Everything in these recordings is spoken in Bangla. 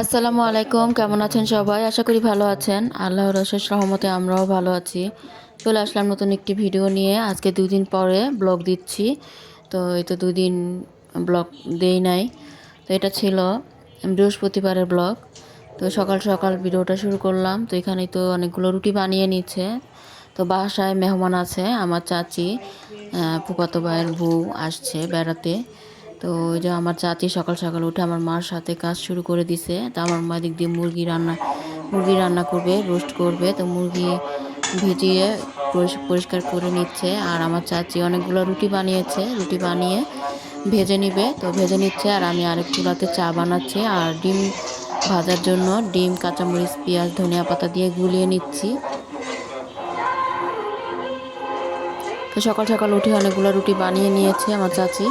আসসালামু আলাইকুম, কেমন আছেন সবাই? আশা করি ভালো আছেন। আল্লাহর রশেষ রহমতে আমরাও ভালো আছি। চলে আসলাম নতুন একটি ভিডিও নিয়ে। আজকে দুই দিন পরে ব্লগ দিচ্ছি। তো এই তো দুই দিন ব্লগ দেই নাই। তো এটা ছিল বৃহস্পতিবারের ব্লগ। তো সকাল সকাল ভিডিওটা শুরু করলাম। তো এখানে তো অনেকগুলো রুটি বানিয়ে নিচ্ছে। তো বাসায় মেহমান আছে, আমার চাচি ফুফাতো ভাইয়ের বউ আসছে বেড়াতে। তো ওই যে আমার চাচি সকাল সকাল উঠে আমার মার সাথে কাজ শুরু করে দিছে। তো আমার মা দিক দিয়ে মুরগি রান্না মুরগি রান্না করবে রোস্ট করবে। তো মুরগি ভিজিয়ে পরিষ্কার করে নিচ্ছে। আর আমার চাচি অনেকগুলো রুটি বানিয়েছে, রুটি বানিয়ে ভেজে নিবে। তো ভেজে নিচ্ছে আর আমি আরেক চুলাতে চা বানাচ্ছি। আর ডিম ভাজার জন্য ডিম, কাঁচামরিচ, পেঁয়াজ, ধনিয়া পাতা দিয়ে গুলিয়ে নিচ্ছি। তো সকাল সকাল উঠে অনেকগুলো রুটি বানিয়ে নিয়েছে আমার চাচি।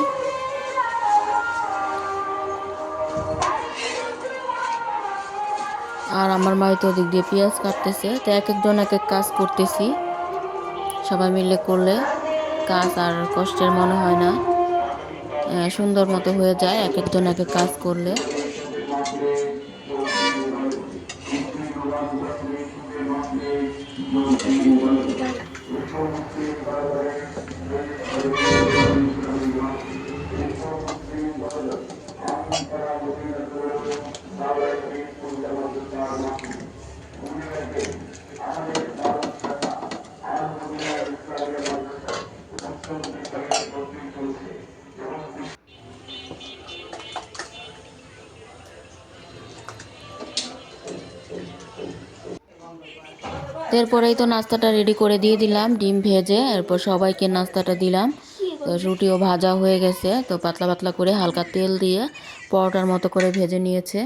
আর আমার মা তো ওদিক দিয়ে পেঁয়াজ কাটতেছে। তো এক একজন এক এক কাজ করতেছি। সবাই মিলে করলে কাজ আর কষ্টের মনে হয় না। সুন্দর মতো হয়ে যায় এক একজন এক এক কাজ করলে। তো এরপরেই তো নাস্তাটা রেডি করে দিয়ে দিলাম, ডিম ভেজে এরপর সবাইকে নাস্তাটা দিলাম। তো রুটিও ভাজা হয়ে গেছে, তো পাতলা পাতলা করে হালকা তেল দিয়ে পরোটার মতো করে ভেজে নিয়েছে।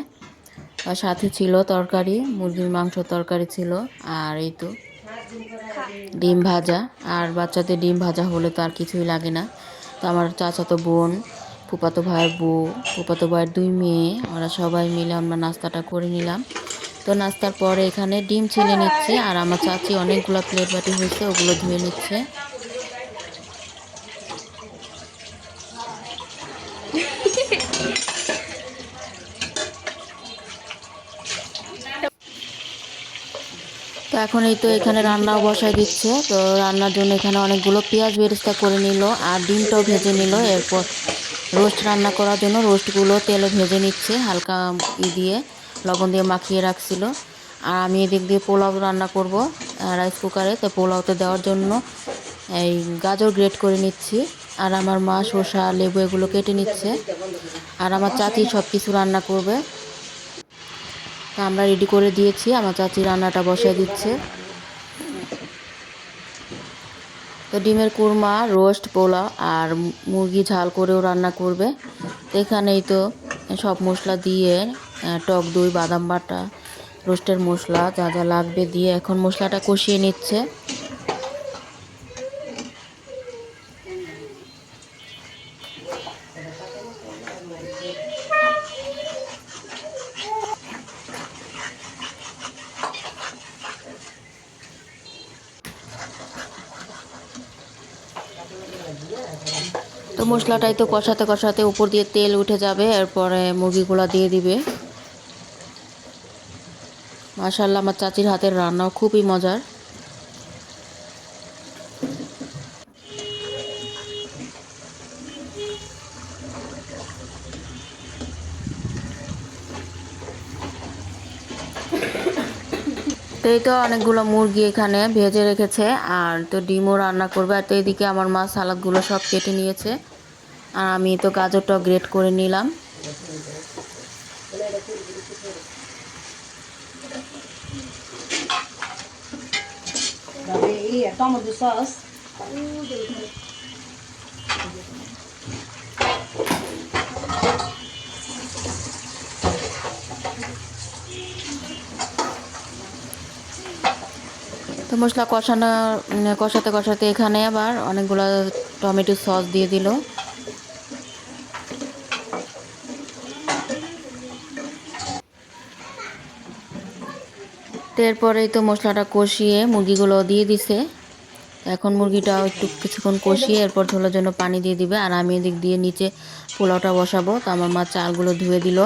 আর সাথে ছিল তরকারি, মুরগির মাংস তরকারি ছিল, আর এই তো ডিম ভাজা। আর বাচ্চাদের ডিম ভাজা হলে তো আর কিছুই লাগে না। তো আমার চাচাতো বোন ফুপাতো ভাইয়ের বউ ফুপাতো ভাইয়ের দুই মেয়ে, ওরা সবাই মিলে আমরা নাস্তাটা করে নিলাম। তো নাস্তার পরে এখানে ডিম ছিলে নিচ্ছে, আর আমার চাচি অনেকগুলো প্লেট বাটি হয়েছে, ওগুলো ধুয়ে নিচ্ছে। তো এখন এই তো এখানে রান্নাও বসায় দিচ্ছে, তো রান্নার জন্য এখানে অনেকগুলো পেঁয়াজ বেরেস্তা করে নিল, আর ডিমটাও ভেজে নিল, এরপর রোস্ট রান্না করার জন্য রোস্টগুলো তেলে ভেজে নিচ্ছে, হালকা দিয়ে। লবণ দিয়ে মাখিয়ে রাখছিল। আর আমি এদিক দিয়ে পোলাও রান্না করব রাইস কুকারে তো পোলাওতে দেওয়ার জন্য এই গাজর গ্রেট করে নিচ্ছি। আর আমার মা শসা লেবু এগুলো কেটে নিচ্ছে। আর আমার চাচি সব কিছু রান্না করবে। তা আমরা রেডি করে দিয়েছি। আমার চাচি রান্নাটা বসিয়ে দিচ্ছে। তো ডিমের কুরমা রোস্ট পোলা আর মুরগি ঝাল করেও রান্না করবে। তো এখানেই তো সব মশলা দিয়ে টক দই, বাদাম বাটা রোস্টের মশলা, যা যা লাগবে দিয়ে এখন মশলাটা কষিয়ে নিচ্ছে। তো মশলাটাই তো কষাতে কষাতে উপর দিয়ে তেল উঠে যাবে, এরপরে মুরগিগুলো দিয়ে দিবে। মাশাল্লাহ আমার চাচির হাতের রান্নাও খুবই মজার। তো এই তো অনেকগুলো মুরগি এখানে ভেজে রেখেছে, আর তো ডিমও রান্না করবে। আর তো এদিকে আমার মা সালাদগুলো সব কেটে নিয়েছে, আর আমি তো গাজরটাও গ্রেট করে নিলাম। Tomato sauce. তো মশলা কষানো কষাতে কষাতে এখানে আবার অনেকগুলো টমেটো সস দিয়ে দিল। তো এরপরেই তো মশলাটা কষিয়ে মুরগিগুলো দিয়ে দিছে। এখন মুরগিটাও একটু কিছুক্ষণ কষিয়ে এরপর ঝোলের জন্য পানি দিয়ে দিবে। আর আমি এদিক দিয়ে নিচে পোলাওটা বসাবো। তো আমার মা চালগুলো ধুয়ে দিল।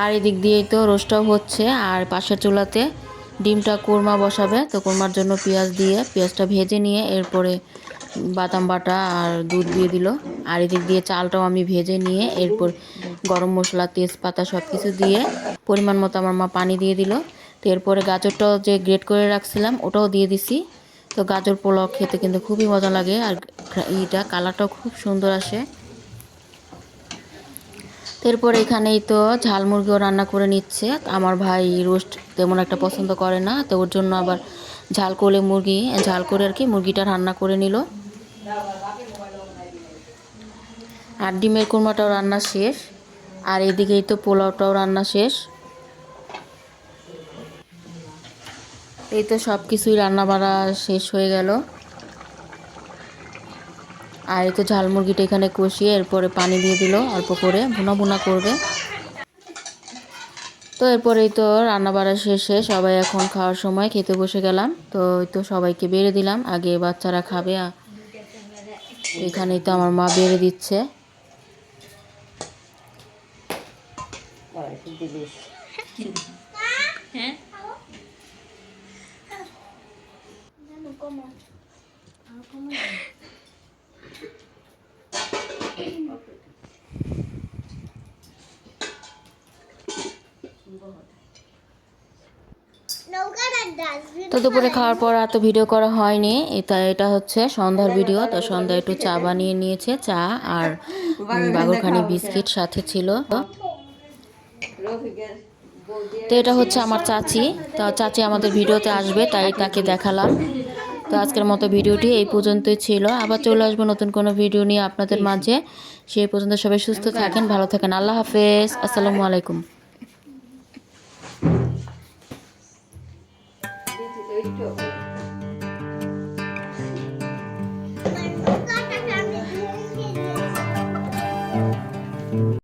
আর এদিক দিয়েই তো রোস্টটাও হচ্ছে। আর পাশের চুলাতে ডিমটা কোরমা বসাবে। তো কোরমার জন্য পেঁয়াজ দিয়ে পেঁয়াজটা ভেজে নিয়ে এরপরে বাদাম বাটা আর দুধ দিয়ে দিল। আর এদিক দিয়ে চালটাও আমি ভেজে নিয়ে এরপর গরম মশলা, তেজপাতা সব কিছু দিয়ে পরিমাণ মতো আমার মা পানি দিয়ে দিল। তো এরপরে গাজরটাও যে গ্রেট করে রাখছিলাম, ওটাও দিয়ে দিছি। তো গাজর পোলাও খেতে কিন্তু খুবই মজা লাগে আর ইটা কালারটাও খুব সুন্দর আসে। এরপর এখানেই তো ঝাল মুরগিও রান্না করে নিচ্ছে। আমার ভাই রোস্ট তেমন একটা পছন্দ করে না, তো ওর জন্য আবার ঝাল করে মুরগি, ঝাল করে আর কি মুরগিটা রান্না করে নিল। আর ডিমের কুরমাটাও রান্না শেষ। আর এদিকেই তো পোলাওটাও রান্না শেষ। এই তো সব কিছুই রান্না বাড়া শেষ হয়ে গেল। আর এই তো ঝাল মুরগিটা এখানে কষিয়ে এরপরে পানি দিয়ে দিল অল্প করে, ভুনা ভুনা করবে। তো এরপরেই তো রান্না বাড়া শেষে। সবাই এখন খাওয়ার সময় খেতে বসে গেলাম। তো তো সবাইকে বেড়ে দিলাম। আগে বাচ্চারা খাবে এখানেই তো আমার মা বেড়ে দিচ্ছে। তো দুপুরে খাওয়ার পর এত ভিডিও করা হয়নি। এটা এটা হচ্ছে সন্ধ্যার ভিডিও তো সন্ধ্যায় একটু চা বানিয়ে নিয়েছে চা আর বাগরখানি বিস্কিট সাথে ছিল। তো এটা হচ্ছে আমার চাচি তো চাচি আমাদের ভিডিওতে আসবে তাই তাকে দেখালাম। তো আজকের মতো ভিডিওটি এই পর্যন্তই ছিল। আবার চলে আসব নতুন কোনো ভিডিও নিয়ে আপনাদের মাঝে। সেই পর্যন্ত সবাই সুস্থ থাকেন ভালো থাকেন। আল্লাহ হাফেজ। আসসালামু আলাইকুম। 这